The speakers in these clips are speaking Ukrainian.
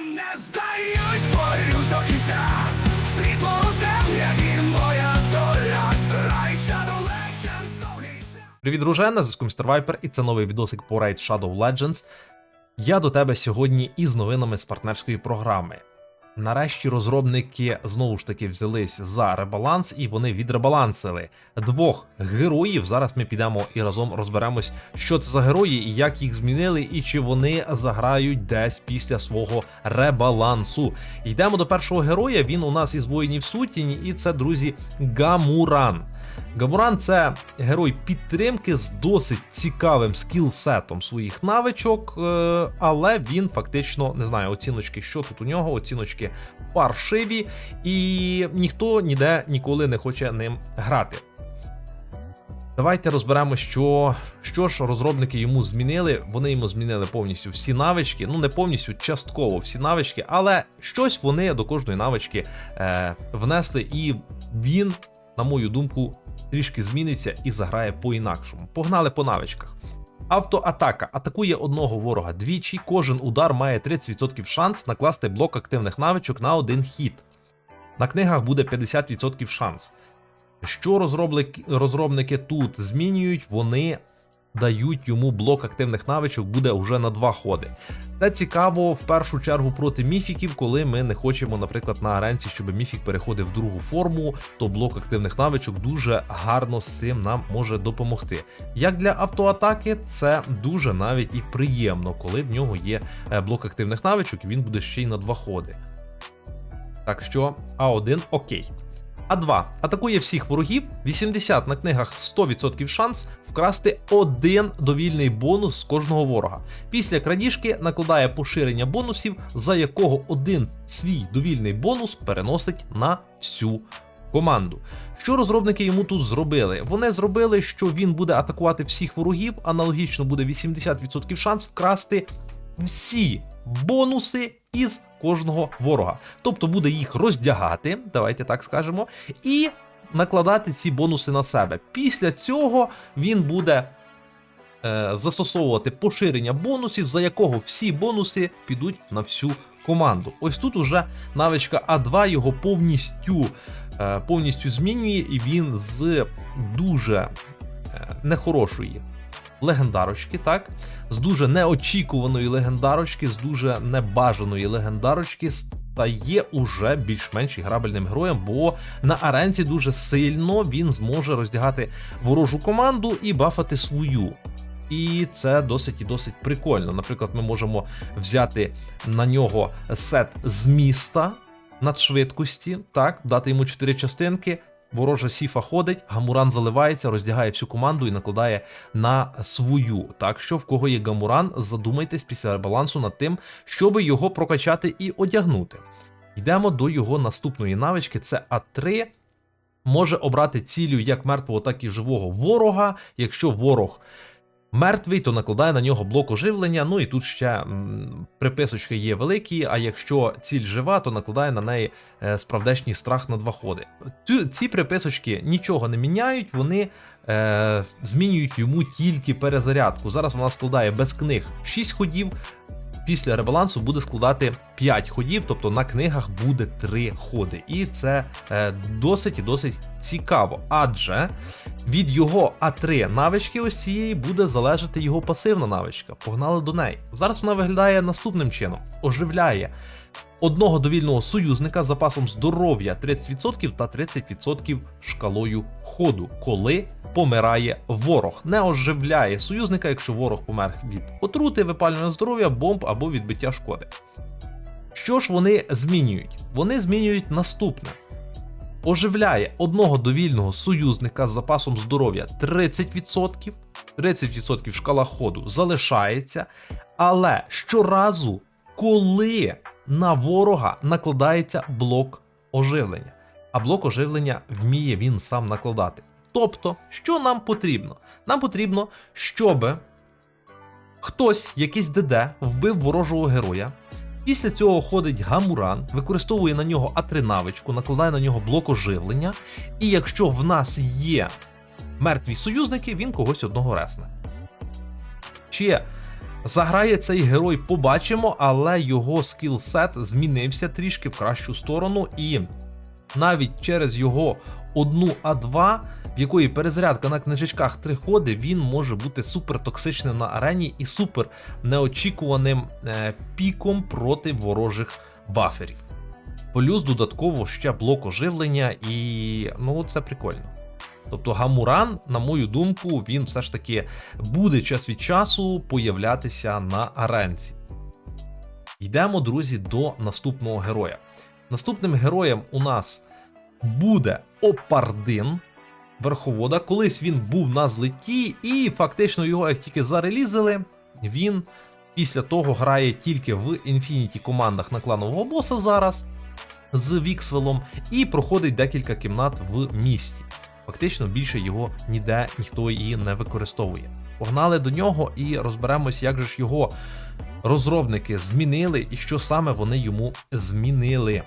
не здаюсь, борюсь до кінця. Світло у і моя доля. Рай Shadow Legends, довгий. Привіт, друже, на зв'язку Містер Вайпер, і це новий відосик по Raid Shadow Legends. Я до тебе сьогодні із новинами з партнерської програми. Нарешті розробники знову ж таки взялись за ребаланс, і вони відребалансили двох героїв. Зараз ми підемо і разом розберемось, що це за герої, як їх змінили, і чи вони заграють десь після свого ребалансу. Йдемо до першого героя. Він у нас із воїнів сутіні, і це друзі Гамуран. Гамуран це герой підтримки з досить цікавим скілсетом своїх навичок, е, але він фактично не знаю оціночки, що тут у нього. Оціночки паршиві, і ніхто ніде ніколи не хоче ним грати. Давайте розберемо, що, що ж розробники йому змінили. Вони йому змінили повністю всі навички. Ну, не повністю, частково всі навички, але щось вони до кожної навички е, внесли, і він, на мою думку, трішки зміниться і заграє по-інакшому. Погнали по навичках. Автоатака атакує одного ворога двічі. Кожен удар має 30% шанс накласти блок активних навичок на один хід. На книгах буде 50% шанс. Що розробники, тут змінюють, вони дають йому блок активних навичок, буде вже на два ходи. Це цікаво в першу чергу проти міфіків, коли ми не хочемо, наприклад, на аренці, щоб міфік переходив в другу форму, то блок активних навичок дуже гарно з цим нам може допомогти. Як для автоатаки, це дуже навіть і приємно, коли в нього є е, блок активних навичок, і він буде ще й на два ходи. Так що А1 окей. А2 атакує всіх ворогів, 80 на книгах 100% шанс вкрасти один довільний бонус з кожного ворога. Після крадіжки накладає поширення бонусів, за якого один свій довільний бонус переносить на всю команду. Що розробники йому тут зробили? Вони зробили, що він буде атакувати всіх ворогів, аналогічно буде 80% шанс вкрасти всі бонуси із кожного ворога. Тобто буде їх роздягати, давайте так скажемо, і накладати ці бонуси на себе. Після цього він буде е, застосовувати поширення бонусів, за якого всі бонуси підуть на всю команду. Ось тут уже навичка А2 його повністю, е, повністю змінює, і він з дуже е, нехорошої легендарочки, так? З дуже неочікуваної легендарочки, з дуже небажаної легендарочки стає уже більш-менш іграбельним героєм, бо на аренці дуже сильно він зможе роздягати ворожу команду і бафати свою. І це досить і досить прикольно. Наприклад, ми можемо взяти на нього сет з міста надшвидкості, так, дати йому 4 частинки. Ворожа сіфа ходить, гамуран заливається, роздягає всю команду і накладає на свою. Так що в кого є гамуран, задумайтесь після ребалансу над тим, щоб його прокачати і одягнути. Йдемо до його наступної навички: це А3. Може обрати цілю як мертвого, так і живого ворога. Якщо ворог мертвий, то накладає на нього блок оживлення. Ну і тут ще м, приписочки є великі. А якщо ціль жива, то накладає на неї е, справдешній страх на два ходи. Цю, ці приписочки нічого не міняють, вони е, змінюють йому тільки перезарядку. Зараз вона складає без книг 6 ходів. Після ребалансу буде складати 5 ходів, тобто на книгах буде 3 ходи. І це е, досить і досить цікаво, адже від його А3 навички ось цієї буде залежати його пасивна навичка. Погнали до неї. Зараз вона виглядає наступним чином: оживляє одного довільного союзника з запасом здоров'я 30% та 30% шкалою ходу, коли помирає ворог. Не оживляє союзника, якщо ворог помер від отрути, випалювання здоров'я, бомб або відбиття шкоди. Що ж вони змінюють? Вони змінюють наступне. Оживляє одного довільного союзника з запасом здоров'я 30%, 30% шкала ходу залишається, але щоразу, коли на ворога накладається блок оживлення, а блок оживлення вміє він сам накладати. Тобто, що нам потрібно? Нам потрібно, щоб хтось, якийсь ДД, вбив ворожого героя. Після цього ходить гамуран, використовує на нього А3 накладає на нього блок оживлення, і якщо в нас є мертві союзники, він когось одного ресне. Чи Заграє цей герой, побачимо, але його скілсет змінився трішки в кращу сторону, і навіть через його одну А2, в якої перезарядка на книжечках три ходи, він може бути супер токсичним на арені і супер неочікуваним е, піком проти ворожих баферів. Плюс додатково ще блок оживлення, і ну це прикольно. Тобто Гамуран, на мою думку, він все ж таки буде час від часу появлятися на аренці. Йдемо, друзі, до наступного героя. Наступним героєм у нас буде Опардин Верховода. Колись він був на злеті, і фактично його, як тільки зарелізили, він після того грає тільки в інфініті командах на кланового боса зараз з Віксвелом і проходить декілька кімнат в місті. Фактично більше його ніде ніхто її не використовує. Погнали до нього і розберемось, як же ж його розробники змінили і що саме вони йому змінили.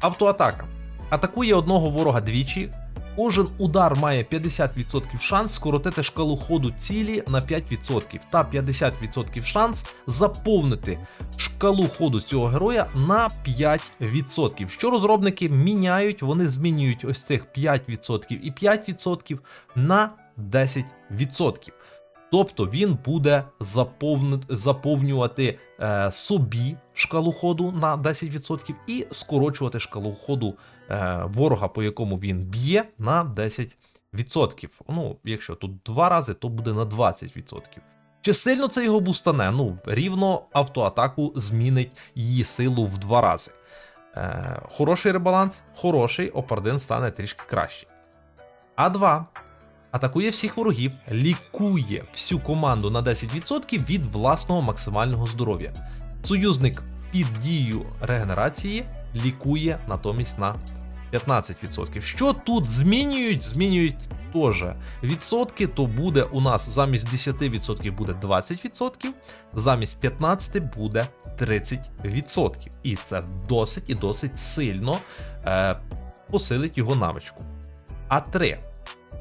Автоатака. Атакує одного ворога двічі. Кожен удар має 50% шанс скоротити шкалу ходу цілі на 5% та 50% шанс заповнити шкалу ходу цього героя на 5%. Що розробники міняють, вони змінюють ось цих 5% і 5% на 10%. Тобто він буде заповнювати е, собі шкалу ходу на 10% і скорочувати шкалу ходу е, ворога, по якому він б'є, на 10%. Ну, якщо тут два рази, то буде на 20%. Чи сильно це його бустане? Ну, рівно автоатаку змінить її силу в два рази. Е, хороший ребаланс, хороший, опардин стане трішки краще. А2 атакує всіх ворогів, лікує всю команду на 10% від власного максимального здоров'я. Союзник під дією регенерації лікує натомість на 15%. Що тут змінюють? Змінюють теж відсотки, то буде у нас замість 10% буде 20%, замість 15% буде 30%. І це досить і досить сильно е, посилить його навичку. А3.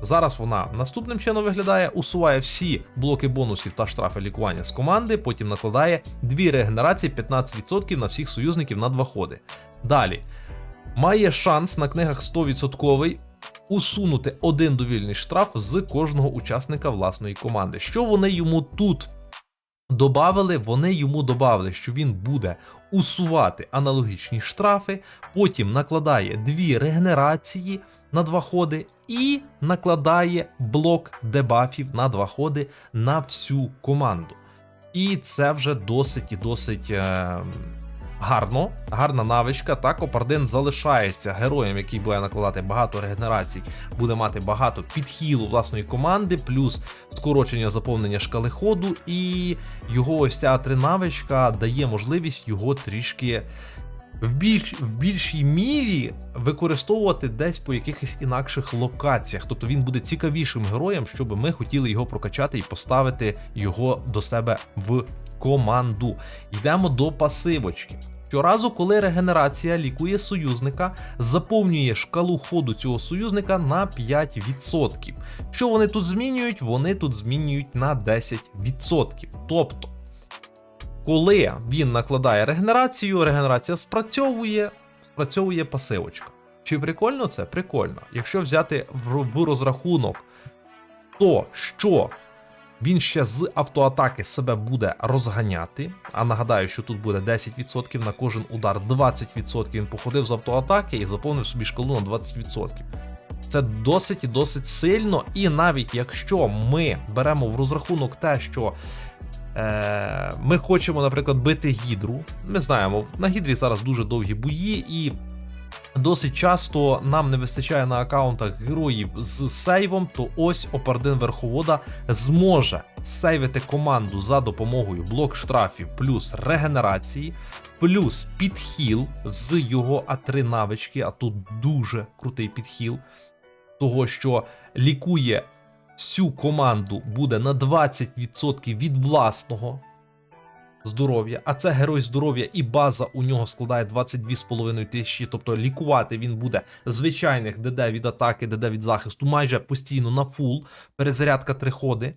Зараз вона наступним чином виглядає: усуває всі блоки бонусів та штрафи лікування з команди, потім накладає дві регенерації 15% на всіх союзників на два ходи. Далі має шанс на книгах 100% усунути один довільний штраф з кожного учасника власної команди. Що вони йому тут Добавили, вони йому добавили, що він буде усувати аналогічні штрафи, потім накладає дві регенерації на два ходи і накладає блок дебафів на два ходи на всю команду. І це вже досить і досить е, гарно, гарна навичка. Так, Опардин залишається героєм, який буде накладати багато регенерацій, буде мати багато підхілу власної команди, плюс скорочення заповнення шкали ходу, і його ось ця три навичка дає можливість його трішки. В, більш, в більшій мірі використовувати десь по якихось інакших локаціях. Тобто він буде цікавішим героєм, щоб ми хотіли його прокачати і поставити його до себе в команду. Йдемо до пасивочки. Щоразу, коли регенерація лікує союзника, заповнює шкалу ходу цього союзника на 5%. Що вони тут змінюють? Вони тут змінюють на 10%. Тобто, коли він накладає регенерацію, регенерація спрацьовує, спрацьовує пасивочка. Чи прикольно це? Прикольно. Якщо взяти в, розрахунок то, що він ще з автоатаки себе буде розганяти. А нагадаю, що тут буде 10% на кожен удар, 20% він походив з автоатаки і заповнив собі шкалу на 20%. Це досить і досить сильно, і навіть якщо ми беремо в розрахунок те, що е, ми хочемо, наприклад, бити гідру. Ми знаємо, на гідрі зараз дуже довгі бої, і досить часто нам не вистачає на аккаунтах героїв з сейвом, то ось Опардин Верховода зможе сейвити команду за допомогою блок штрафів плюс регенерації, плюс підхіл з його А3 навички, а тут дуже крутий підхіл, того що лікує всю команду буде на 20% від власного здоров'я, а це герой здоров'я і база у нього складає 22,5 тисячі, тобто лікувати він буде звичайних ДД від атаки, ДД від захисту майже постійно на фул, перезарядка три ходи.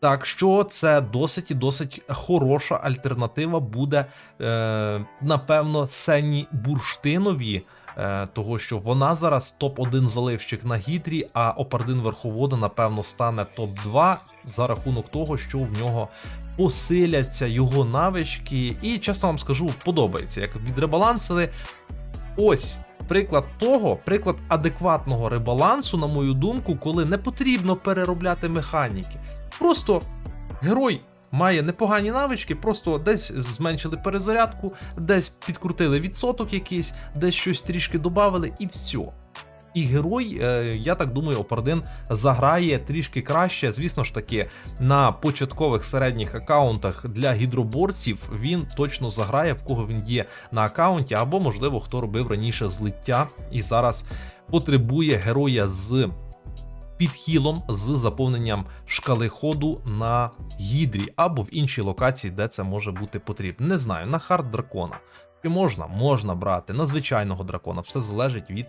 Так що це досить і досить хороша альтернатива буде, е, напевно, Сені Бурштинові. Е, того, що вона зараз топ-1 заливщик на гідрі, а Опардин Верховода, напевно, стане топ-2 за рахунок того, що в нього посиляться його навички. І чесно вам скажу, подобається, як відребалансили. Ось приклад того, приклад адекватного ребалансу, на мою думку, коли не потрібно переробляти механіки. Просто герой має непогані навички, просто десь зменшили перезарядку, десь підкрутили відсоток якийсь, десь щось трішки додали, і все. І герой, е, я так думаю, Опардин заграє трішки краще. Звісно ж таки, на початкових середніх аккаунтах для гідроборців він точно заграє, в кого він є на аккаунті, або, можливо, хто робив раніше злиття і зараз потребує героя з підхілом з заповненням шкали ходу на гідрі або в іншій локації, де це може бути потрібно. Не знаю, на хард дракона. Чи можна? Можна брати на звичайного дракона. Все залежить від,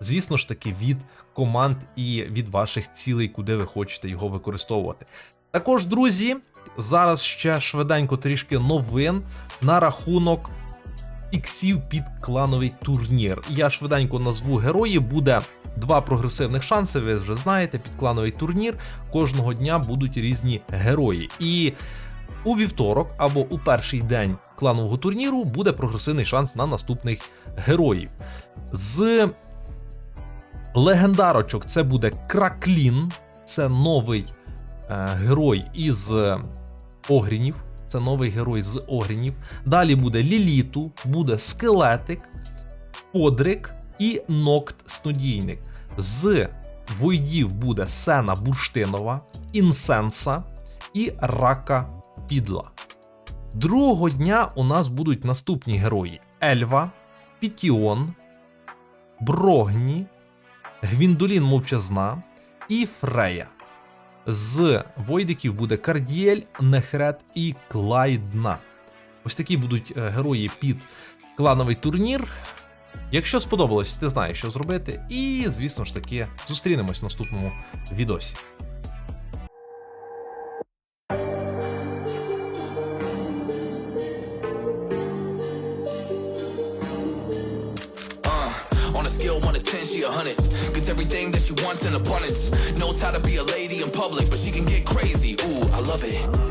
звісно ж таки, від команд і від ваших цілей, куди ви хочете його використовувати. Також, друзі, зараз ще швиденько трішки новин на рахунок іксів під клановий турнір. Я швиденько назву героїв. Буде два прогресивних шанси. Ви вже знаєте, під клановий турнір кожного дня будуть різні герої. І у вівторок або у перший день кланового турніру буде прогресивний шанс на наступних героїв. З легендарочок це буде Краклін, це новий е, герой із Огрінів. Це новий герой з Огрінів. Далі буде Ліліту, буде Скелетик, Подрик і Нокт Снодійник. З Войдів буде Сена Бурштинова, Інсенса і Рака Підла. Другого дня у нас будуть наступні герої: Ельва, Пітіон, Брогні, Гвіндолін Мовчазна і Фрея. З Войдиків буде Кардіель, Нехрет і Клайдна. Ось такі будуть е, герої під клановий турнір. Якщо сподобалось, ти знаєш, що зробити. І, звісно ж таки, зустрінемось в наступному відосі. Uh, on a scale 1 to 10, she a 100. Gets everything that she wants in abundance. Knows how to be a lady in public, but she can get crazy. Ooh, I love it.